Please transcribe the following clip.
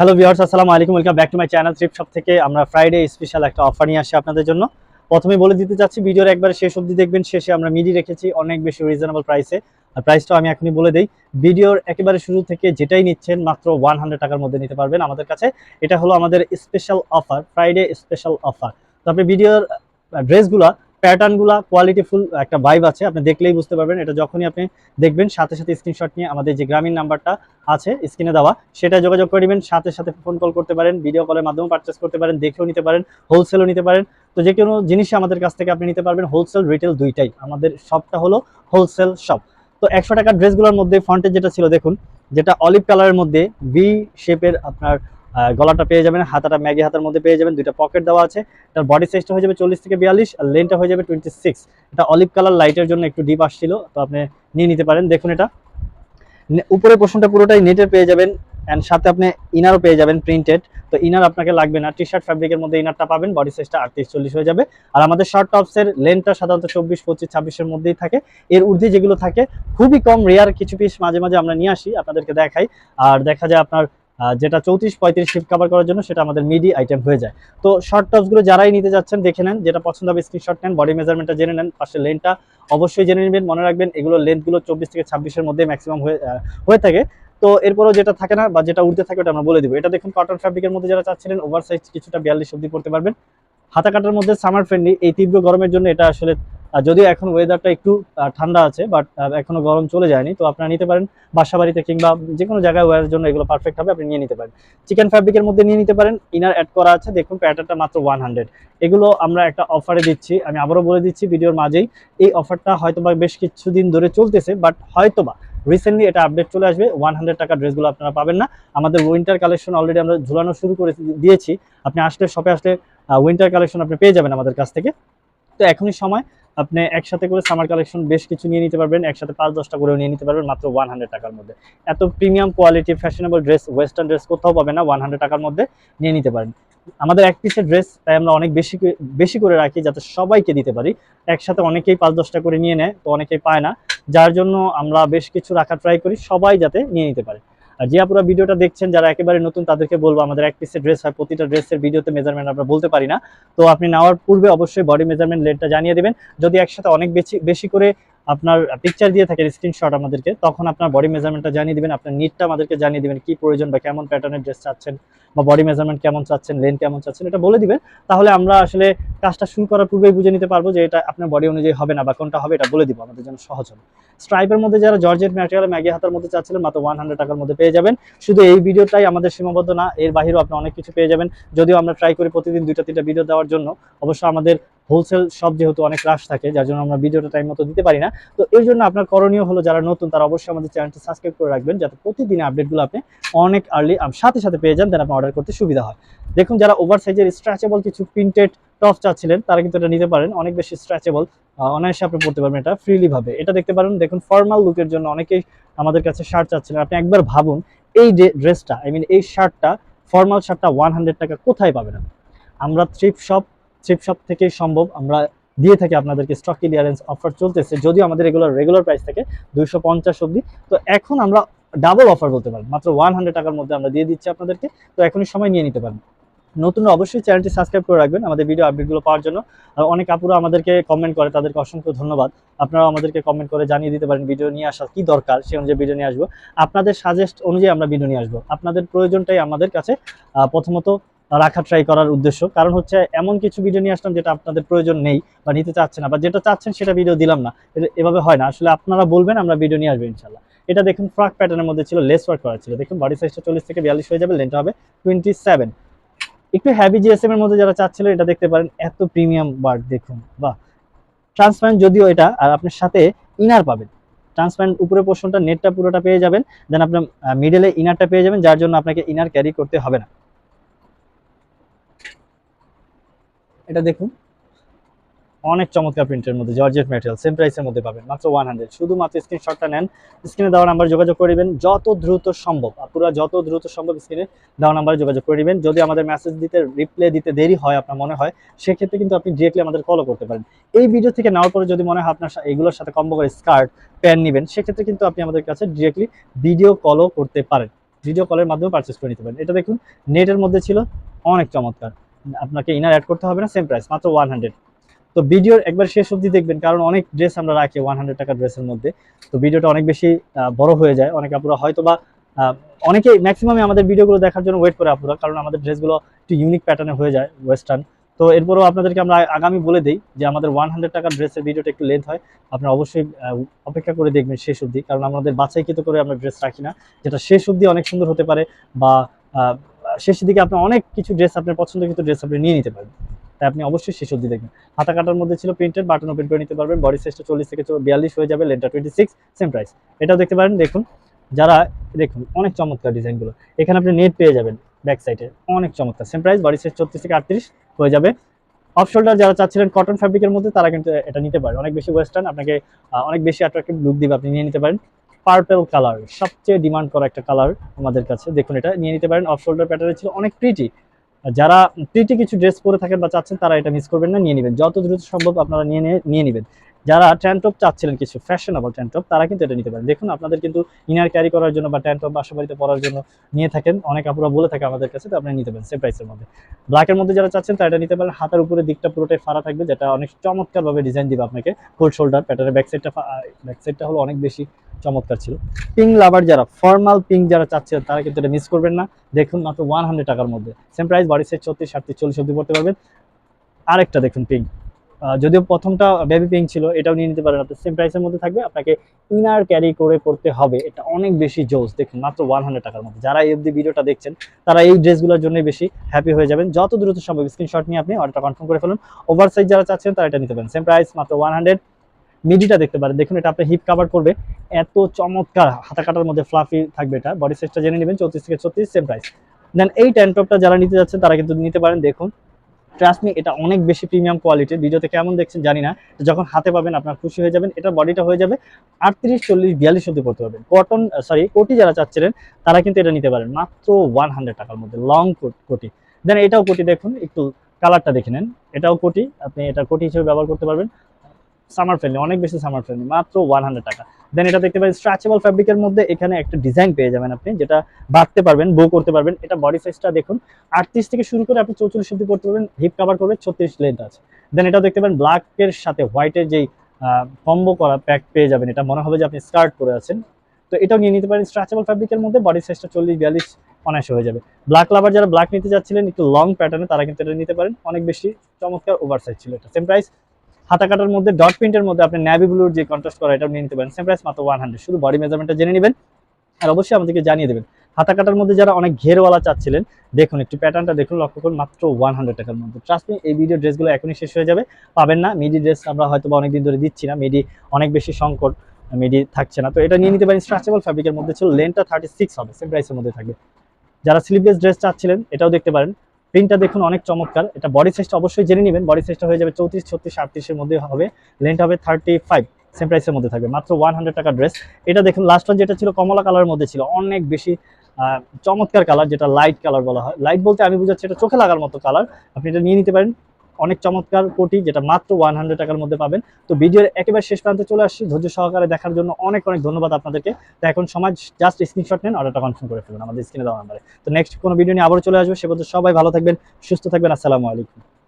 Hello viewers আসসালামু আলাইকুম। Welcome back to my channel trip shop থেকে। আমরা ফ্রাইডে স্পেশাল একটা অফার নিয়ে আসি আপনাদের জন্য। প্রথমে বলে দিতে চাচ্ছি, ভিডিওর একবার শেষ অবধি দেখবেন। শেষে আমরা মিডি রেখেছি, অনেক বেশি রিজনেবল প্রাইসে আর প্রাইসটাও আমি এখনই বলে দিই। ভিডিওর একেবারে শুরু থেকে যেটাই নিচ্ছেন, মাত্র ওয়ান হান্ড্রেড টাকার মধ্যে নিতে পারবেন আমাদের কাছে। এটা হলো আমাদের special offer Friday special offer তো আপনি ভিডিওর ড্রেসগুলা প্যাটার্নগুলা কোয়ালিটিফুল একটা ভাইব আছে, আপনি দেখলেই বুঝতে পারবেন। এটা যখনই আপনি দেখবেন, সাথে সাথে স্ক্রিনশট নিয়ে আমাদের যে গ্রামীণ নাম্বারটা আছে স্ক্রিনে দেওয়া, সেটা যোগাযোগ করে নেবেন, সাথে সাথে ফোন কল করতে পারেন ভিডিও কলের মাধ্যমে পারচেস করতে পারেন, দেখেও নিতে পারেন হোলসেলও নিতে পারেন। তো যে কোনো জিনিসই আমাদের কাছ থেকে আপনি নিতে পারবেন হোলসেল রিটেল দুইটাই। আমাদের শপটা হলো হোলসেল শপ তো একশো টাকার ড্রেসগুলোর মধ্যে ফ্রন্টের যেটা ছিল, দেখুন, যেটা অলিভ কালারের মধ্যে ভি শেপের আপনার গলাটা পেয়ে যাবেন, হাতাটা ম্যাগি হাতার মধ্যে পেয়ে যাবেন, দুইটা পকেট দেওয়া আছে। তার বডি সাইজটা হয়ে যাবে চল্লিশ থেকে বিয়াল্লিশ, আর লেনটা হয়ে যাবে টোয়েন্টি সিক্স এটা অলিভ কালার লাইটের জন্য একটু ডিপ আসছিল, তো আপনি নিয়ে নিতে পারেন। দেখুন এটা। উপরের পোর্শনটা পুরোটাই নেটের পেয়ে যাবেন অ্যান্ড সাথে আপনি ইনারও পেয়ে যাবেন প্রিন্টেড তো ইনার আপনাকে লাগবে না। টি শার্ট ফ্যাব্রিকের মধ্যে ইনারটা পাবেন বডি সাইজটা আটত্রিশ, চল্লিশ হয়ে যাবে। আর আমাদের শর্ট টপসের লেন্থটা সাধারণত চব্বিশ, পঁচিশ ছাব্বিশের মধ্যেই থাকে। এর ঊর্ধ্বে যেগুলো থাকে, খুবই কম রেয়ার কিছু পিস মাঝে মাঝে আমরা নিয়ে আসি, আপনাদেরকে দেখাই। আর দেখা যায় আপনার যেটা চৌত্রিশ, পঁয়ত্রিশ শিফট কভার করার জন্য সেটা আমাদের মিডি আইটেম হয়ে যায়। তো শর্ট টপসগুলো যারাই নিতে যাচ্ছেন, দেখে নেন, যেটা পছন্দ হবে স্ক্রিনশট নেন বডি মেজারমেন্টটা জেনে নেন, পাশে লেনটা অবশ্যই জেনে নেবেন, মনে রাখবেন এগুলো লেন্থগুলো চব্বিশ থেকে ছাব্বিশের মধ্যে ম্যাক্সিমাম হয়ে হয়ে থাকে। তো এরপরও যেটা থাকে না বা যেটা উঠতে থাকে ওটা আমরা বলে দিব। এটা দেখুন কটন ফ্যাব্রিকের মধ্যে যারা চাচ্ছিলেন ওভার সাইজ কিছুটা বিয়াল্লিশ অব্দি করতে পারবেন। হাতা কাটার মধ্যে সামার ফ্রেন্ডলি এই তীব্র গরমের জন্য এটা আসলে আহ, যদিও এখন ওয়েদারটা একটু ঠান্ডা আছে বাট এখনও গরম চলে যায়নি তো আপনারা নিতে পারেন বাসা বাড়িতে কিংবা যে কোনো জায়গায় ওয়ারের জন্য এগুলো পারফেক্ট হবে আপনি নিয়ে নিতে পারেন। চিকেন ফ্যাব্রিকের মধ্যে নিয়ে নিতে পারেন ইনার অ্যাড করা আছে দেখুন প্যাটার্নটা মাত্র ওয়ান হান্ড্রেড এগুলো আমরা একটা অফারে দিচ্ছি আমি আবারও বলে দিচ্ছি ভিডিওর মাঝেই এই অফারটা হয়তোবা বেশ কিছুদিন ধরে চলতেছে বাট হয়তোবা রিসেন্টলি এটা আপডেট চলে আসবে ওয়ান হান্ড্রেড টাকা ড্রেসগুলো আপনারা পাবেন না। আমাদের উইন্টার কালেকশন অলরেডি আমরা ঝুলানো শুরু করে দিয়েছি আপনি আসলে শপে আসলে উইন্টার কালেকশন আপনি পেয়ে যাবেন আমাদের কাছ থেকে। তো এখনই সময় আপনি একসাথে করে সামার কালেকশন বেশ কিছু নিয়ে নিতে পারবেন, একসাথে পাঁচ দশটা করেও নিয়ে নিতে পারবেন, মাত্র ওয়ান হান্ড্রেড টাকার মধ্যে। এত premium quality fashionable dress western dress কোথাও পাবেন না ওয়ান হান্ড্রেড টাকার মধ্যে নিয়ে নিতে পারেন। আমাদের এক পিসের ড্রেস তাই আমরা অনেক বেশি বেশি করে রাখি যাতে সবাইকে দিতে পারি। একসাথে অনেকেই পাঁচ দশটা করে নিয়ে নেয়, তো অনেকেই পায় না। যার জন্য আমরা বেশ কিছু রাখার ট্রাই করি, সবাই যাতে নিয়ে নিতে পারে। আর যে আপুরা ভিডিওটা দেখছেন, যারা একেবারে নতুন, তাদেরকে বলব আমাদের এক পিসের ড্রেস হয়। প্রতিটা ড্রেসের ভিডিওতে মেজারমেন্ট আমরা বলতে পারি না। তো আপনি নেওয়ার পূর্বে অবশ্যই বডি মেজারমেন্ট লেটটা জানিয়ে দেবেন। যদি একসাথে অনেক বেশি বেশি করে আপনার পিকচার দিয়ে থাকেন স্ক্রিনশট আমাদেরকে, তখন আপনার বডি মেজারমেন্টটা জানিয়ে দিবেন, আপনার নিটটা আমাদেরকে জানিয়ে দিবেন, কি প্রয়োজন বা কেমন প্যাটার্নের ড্রেস চাচ্ছেন, বা বডি মেজারমেন্ট কেমন চাচ্ছেন লেন কেমন চাচ্ছেন, এটা বলে দিবেন। তাহলে আমরা আসলে কাজটা শুরু করার পূর্বেই বুঝে নিতে পারব যে এটা আপনার বডি অনুযায়ী হবে না বা কোনটা হবে, এটা বলে দিব, আমাদের জন্য সহজ হবে। স্ট্রাইপের মধ্যে যারা জর্জেট ম্যাটেরিয়াল ম্যাগি হাতার মধ্যে চাচ্ছিলেন, মাত্র ওয়ান হান্ড্রেড টাকার মধ্যে পেয়ে যাবেন। শুধু এই ভিডিওটাই আমাদের সীমাবদ্ধ না, এর বাহিরেও আপনি অনেক কিছু পেয়ে যাবেন। যদিও আমরা ট্রাই করি প্রতিদিন দুইটা, তিনটা ভিডিও দেওয়ার জন্য, অবশ্য আমাদের হোলসেল সব যেহেতু অনেক রাশ থাকে, যার জন্য আমরা ভিডিওটা টাইম মতো দিতে পারি না। তো এই জন্য আপনার করণীয় হলো যারা নতুন, তারা অবশ্যই আমাদের চ্যানেলটি সাবস্ক্রাইব করে রাখবেন, যাতে প্রতিদিন আপডেটগুলো আপনি অনেক আর্লি সাথে সাথে পেয়ে যান দেন আপনি অর্ডার করতে সুবিধা হয়। দেখুন, যারা ওভার সাইজের স্ট্রেচেবল কিছু প্রিন্টেড টপ চাচ্ছিলেন, তারা কিন্তু এটা নিতে পারেন, অনেক বেশি স্ট্রেচেবল অনায়াসে আপনি পড়তে পারবেন এটা ফ্রিলি ভাবে এটা দেখতে পারেন, দেখুন ফর্মাল লুকের জন্য অনেকেই আমাদের কাছে শার্ট চাচ্ছিলেন। আপনি একবার ভাবুন, এই ড্রেসটা আই মিন এই শার্টটা ফর্মাল শার্টটা ওয়ান হান্ড্রেড টাকা কোথায় পাবেন আমরা থ্রিপ শপ থ্রিপ শপ থেকেই সম্ভব। আমরা দিয়ে থাকি আপনাদেরকে স্টক ক্লিয়ারেন্স অফার চলতেছে, যদিও আমাদের রেগুলার রেগুলার প্রাইস থাকে দুইশো পঞ্চাশ অব্দি তো এখন আমরা ডাবল অফার বলতে পারি, মাত্র ওয়ান হান্ড্রেড টাকার মধ্যে আমরা দিয়ে দিচ্ছি আপনাদেরকে। তো এখনই সময় নিয়ে নিতে পারেন। নতুন অবশ্যই চ্যানেলটি সাবস্ক্রাইব করে রাখবেন আমাদের ভিডিও আপডেটগুলো পাওয়ার জন্য। আর অনেক আপুরা আমাদেরকে কমেন্ট করে, তাদেরকে অসংখ্য ধন্যবাদ। আপনারা আমাদেরকে কমেন্ট করে জানিয়ে দিতে পারেন ভিডিও নিয়ে আসা কি দরকার সেই অনুযায়ী ভিডিও নিয়ে আসব। আপনাদের সাজেস্ট অনুযায়ী আমরা ভিডিও নিয়ে আসব। আপনাদের প্রয়োজনটাই আমাদের কাছে প্রথমত রাখা ট্রাই করার উদ্দেশ্য। কারণ হচ্ছে এমন কিছু ভিডিও নিয়ে আসলাম যেটা আপনাদের প্রয়োজন নেই বা নিতে চাচ্ছেন না বা যেটা চাচ্ছেন সেটা ভিডিও দিলাম না। এভাবে হয় না। আসলে আপনারা বলবেন, আমরা ভিডিও নিয়ে আসব ইনশাল্লাহ এটা দেখুন ফ্রক প্যাটার্নের মধ্যে ছিল লেস ওয়ার্ক করা ছিল। দেখুন বডি সাইজটা চল্লিশ থেকে বিয়াল্লিশ হয়ে যাবে লেন্থ হবে টোয়েন্টি সেভেন একটু হ্যাভি জিএসএম এর মধ্যে যারা চাচ্ছিলেন এটা দেখতে পারেন, এত প্রিমিয়াম বার্ড দেখুন বা ট্রান্সপারেন্ট যদিও এটা, আর আপনার সাথে ইনার পাবেন। ট্রান্সপারেন্ট উপরে পোর্শনটা নেটটা পুরোটা পেয়ে যাবেন। দেন আপনার মিডলে ইনারটা পেয়ে যাবেন, যার জন্য আপনাকে ইনার ক্যারি করতে হবে না। এটা দেখুন। অনেক চমৎকার প্রিন্টের মধ্যে জর্জেট ম্যাটেরিয়াল সেম প্রাইসের মধ্যে পাবেন, মাত্র ওয়ান হান্ড্রেড শুধুমাত্র স্ক্রিনশটটা নেন স্ক্রিনে দেওয়া নাম্বার যোগাযোগ করে দিবেন, যত দ্রুত সম্ভব, আপুরা যত দ্রুত সম্ভব স্ক্রিনে দেওয়া নাম্বারে যোগাযোগ করে দিবেন। যদি আমাদের মেসেজ দিতে রিপ্লে দিতে দেরি হয় আপনার মনে হয়, সেক্ষেত্রে কিন্তু আপনি ডিরেক্টলি আমাদের কলও করতে পারেন। এই ভিডিও থেকে নেওয়ার পরে যদি মনে হয় আপনার এগুলোর সাথে কম্বো করে স্কার্ট প্যান্ট নেবেন, সেক্ষেত্রে কিন্তু আপনি আমাদের কাছে ডিরেক্টলি ভিডিও কলও করতে পারেন। ভিডিও কলের মাধ্যমে পারচেস করে নিতে পারেন। এটা দেখুন নেটের মধ্যে ছিল, অনেক চমৎকার। আপনাকে ইনার অ্যাড করতে হবে না সেম প্রাইস মাত্র ওয়ান হান্ড্রেড তো ভিডিওর একবার শেষ অবধি দেখবেন, কারণ অনেক ড্রেস আমরা রাখি ওয়ান হান্ড্রেড টাকা ড্রেসের মধ্যে। তো ভিডিওটা অনেক বেশি বড় হয়ে যায়। অনেক আপুরা হয়তো বা অনেকেই ম্যাক্সিমামই আমাদের ভিডিওগুলো দেখার জন্য ওয়েট করে আপুরা, কারণ আমাদের ড্রেসগুলো একটু ইউনিক প্যাটার্নে হয়ে যায় ওয়েস্টার্ন তো এরপরও আপনাদেরকে আমরা আগামী বলে দিই যে আমাদের ওয়ান হান্ড্রেড টাকার ড্রেসের ভিডিওটা একটু লেন্থ হয়। আপনারা অবশ্যই অপেক্ষা করে দেখবেন শেষ অবধি, কারণ আমাদের বাছাইকৃত করে আমরা ড্রেস রাখি না, যেটা শেষ অবধি অনেক সুন্দর হতে পারে বা শেষের দিকে আপনার অনেক কিছু ড্রেস আপনার পছন্দকৃত ড্রেস আপনি নিয়ে নিতে পারবেন। তাই আপনি অবশ্যই শেষ অব্দি দেখবেন। হাতা কাটার মধ্যে ছিল প্রিন্টেড বাটন ওপেন করে নিতে পারবেন। বডি সাইজটা চল্লিশ থেকে বিয়াল্লিশ হয়ে যাবে লেনটা টোয়েন্টি সিক্স সেম প্রাইস এটাও দেখতে পারেন, দেখুন, যারা, দেখুন, অনেক চমৎকার ডিজাইনগুলো এখানে আপনি নেট পেয়ে যাবেন ব্যাক সাইডে অনেক চমৎকার সেম প্রাইস বডি সাইজ চৌত্রিশ থেকে আটত্রিশ হয়ে যাবে। অফ শোল্ডার যারা চাচ্ছিলেন কটন ফ্যাব্রিকের মধ্যে, তারা কিন্তু এটা নিতে পারেন অনেক বেশি ওয়েস্টার্ন আপনাকে অনেক বেশি অ্যাট্রাকটিভ লুক দিবে, আপনি নিয়ে নিতে পারেন। পার্পেল কালার সবচেয়ে ডিমান্ড করা একটা কালার আমাদের কাছে। দেখুন এটা, নিয়ে নিতে পারেন অফ শোল্ডার প্যাটার্নে ছিল অনেক প্রিটি যারা প্রিটি কিছু ড্রেস পরে থাকেন বা চাচ্ছেন, তারা এটা মিস করবেন না, নিয়ে নেবেন। যত দ্রুত সম্ভব আপনারা নিয়ে নিয়ে- নেবেন। যারা ট্যান্টপ চাচ্ছিলেন কিছু ফ্যাশনেবল ট্যান্টপ তারা কিন্তু এটা নিতে পারেন। দেখুন, আপনাদের কিন্তু ইনার ক্যারি করার জন্য বা ট্যান্টপ বাসা বাড়িতে পরার জন্য নিয়ে থাকেন। অনেক আপুরা বলে থাকে আমাদের কাছে তো আপনি নিতে পারেন সেম প্রাইসের মধ্যে। ব্ল্যাকের মধ্যে যারা চাচ্ছেন, তারা এটা নিতে পারেন। হাতের উপরে দিকটা পুরোটাই ফাড়া থাকবে, যেটা অনেক চমৎকারভাবে ডিজাইন দিবে আপনাকে। ফুল শোল্ডার প্যাটার্নের ব্যাক সাইডটা ব্যাক সাইডটা হলো অনেক বেশি। চমৎকার ছিল। পিঙ্ক লাভার যারা ফর্মাল পিঙ্ক যারা চাচ্ছেন তারা কিন্তু এটা মিস করবেন না। দেখুন মাত্র ওয়ান হান্ড্রেড টাকার মধ্যে। সেম প্রাইস বডি সাইজ ছত্রিশ সাতত্রিশ চল্লিশ অব্দি পড়তে পারবেন। আরেকটা দেখুন পিঙ্ক যদিও প্রথমটা বেবি পিঙ্ক ছিল, এটাও নিয়ে নিতে পারেন সেম প্রাইসের মধ্যে থাকবে, আপনাকে ইনার ক্যারি করে পড়তে হবে। এটা অনেক বেশি জোস। দেখুন মাত্র ওয়ান হান্ড্রেড টাকার মধ্যে। যারা এই অব্দি ভিডিওটা দেখছেন, তারা এই ড্রেসগুলোর জন্য বেশি হ্যাপি হয়ে যাবেন। যত দ্রুত সম্ভব স্ক্রিনশট নিয়ে আপনি অর্ডারটা কনফার্ম করে ফেলুন। ওভার সাইজ যারা চাচ্ছেন, তারা এটা নিতে পারেন। সেম প্রাইস মাত্র ওয়ান হান্ড্রেড মিডিটা দেখতে পারেন। দেখুন, এটা আপনি হিপ কাভার করবে। এত চমৎকার হাতা কাটার মধ্যে ফ্লাফি থাকবে এটা। বডি সাইজটা জেনে নেবেন, চৌত্রিশ থেকে ছত্রিশ সেম প্রাইস দেন এই ট্যান্টপটা যারা নিতে যাচ্ছেন, তারা কিন্তু নিতে পারেন। দেখুন ট্রাস্ট মি এটা অনেক বেশি প্রিমিয়াম কোয়ালিটির ভিডিওতে কেমন দেখছেন জানি না। যখন হাতে পাবেন, আপনার খুশি হয়ে যাবেন। এটা বডিটা হয়ে যাবে আটত্রিশ, চল্লিশ, বিয়াল্লিশ অব্দি পড়তে পারবেন। কটন সরি কোটি যারা চাচ্ছিলেন, তারা কিন্তু এটা নিতে পারেন। মাত্র ওয়ান হান্ড্রেড টাকার মধ্যে। লং কোটি। দেন এটাও কোটি, দেখুন, একটু কালারটা দেখে নেন। এটাও কোটি। আপনি এটা কোটি হিসেবে ব্যবহার করতে পারবেন। সামার ফ্রেন্ডলি অনেক বেশি সামার ফ্রেন্ডলি মাত্র ওয়ান হান্ড্রেড টাকা। দেন এটা দেখতে পারেন স্ট্রেচেবল ফ্যাব্রিকের মধ্যে এখানে একটা ডিজাইন পেয়ে যাবেন আপনি, যেটা বাঁধতে পারবেন বো করতে পারবেন। এটা বডি সাইজটা দেখুন, আটত্রিশ থেকে শুরু করে আপনি চৌচল্লিশ অব্দি করতে পারবেন হিপ কাভার করবে, ছত্রিশ লেন্থ আছে। দেন এটা দেখতে পারেন ব্ল্যাকের সাথে হোয়াইটের যেই কম্বো করা প্যাক পেয়ে যাবেন, এটা মনে হবে যে আপনি স্কার্ট পরে আছেন। তো এটাও নিয়ে নিতে পারেন স্ট্রাচেবল ফ্যাব্রিকের মধ্যে বডি সাইজটা চল্লিশ, বিয়াল্লিশ অনায়াসে হয়ে যাবে। ব্ল্যাক লাভার যারা ব্ল্যাক নিতে যাচ্ছিলেন, একটু লং প্যাটার্নে তারা কিন্তু এটা নিতে পারেন, অনেক বেশি চমৎকার ওভার সাইজ ছিল এটা। সেম প্রাইস হাতা কাটার মধ্যে ডট প্রিন্টের মধ্যে আপনি ন্যাভি ব্লুর যে কন্ট্রাস্ট করা এটাও নিয়ে নিতে পারেন। সেম প্রাইস মাত্র ওয়ান হান্ড্রেড শুধু বডি মেজারমেন্টটা জেনে নেবেন আর অবশ্যই আমাদেরকে জানিয়ে দেবেন। হাতা কাটার মধ্যে যারা অনেক ঘেরওয়ালা চাচ্ছিলেন, দেখুন, একটু প্যাটার্নটা দেখুন, লক্ষ্য করুন, মাত্র ওয়ান হান্ড্রেড টাকার মধ্যে। ট্রাস্ট মি এই ভিডিও ড্রেসগুলো এখনই শেষ হয়ে যাবে। পাবেন না। মিডি ড্রেস আমরা হয়তো বা অনেকদিন ধরে দিচ্ছি না। মিডি অনেক বেশি সংকট মিডি থাকছে না। তো এটা নিয়ে নিতে পারেন। স্ট্রাচেবল ফ্যাব্রিকের মধ্যে ছিল লেনটা থার্টি সিক্স হবে সেম প্রাইসের মধ্যে থাকবে। যারা স্লিভলেস ড্রেস চাচ্ছিলেন, এটাও দেখতে পারেন। প্রিন্টটা দেখুন অনেক চমৎকার। এটা বডি সাইজটা অবশ্যই জেনে নেবেন। বডি সাইজটা হয়ে যাবে চৌত্রিশ, ছত্রিশ আটত্রিশের মধ্যে হবে। লেন্থ হবে থার্টি ফাইভ সেম প্রাইসের মধ্যে থাকবে। মাত্র ওয়ান হান্ড্রেড টাকা ড্রেস এটা দেখুন লাস্ট ওয়ান যেটা ছিল, কমলা কালারের মধ্যে ছিল। অনেক বেশি চমৎকার কালার যেটা লাইট কালার বলা হয়। লাইট বলতে আমি বুঝাচ্ছি এটা চোখে লাগার মতো কালার আপনি এটা নিয়ে নিতে পারেন। অনেক চমৎকার কোটি, যেটা মাত্র ওয়ান হান্ড্রেড টাকার মধ্যে পাবেন। তো ভিডিওর একেবারে শেষ প্রান্তে চলে আসছি। ধৈর্য সহকারে দেখার জন্য অনেক অনেক ধন্যবাদ আপনাদেরকে। তো এখন সমাজ জাস্ট স্ক্রিনশট নেন অর্ডারটা কনফার্ম করে ফেলুন আমাদের স্ক্রিনে দেওয়া নাম্বারে তো নেক্সট কোনো ভিডিও নিয়ে আবারও চলে আসব। সে সবাই ভালো থাকবেন, সুস্থ থাকবেন। আসসালামু আলাইকুম।